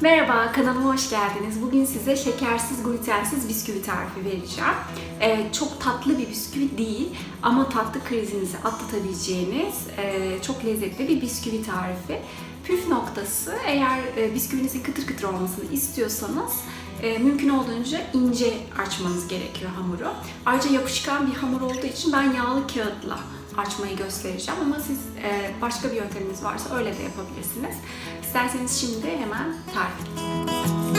Merhaba, kanalıma hoş geldiniz. Bugün size şekersiz, glutensiz bisküvi tarifi vereceğim. Ee, çok tatlı bir bisküvi değil ama tatlı krizinizi atlatabileceğiniz e, çok lezzetli bir bisküvi tarifi. Püf noktası eğer e, bisküvinizin kıtır kıtır olmasını istiyorsanız e, mümkün olduğunca ince açmanız gerekiyor hamuru. Ayrıca yapışkan bir hamur olduğu için ben yağlı kağıtla açmayı göstereceğim ama siz e, başka bir yönteminiz varsa öyle de yapabilirsiniz. İsterseniz şimdi hemen tarif edeyim.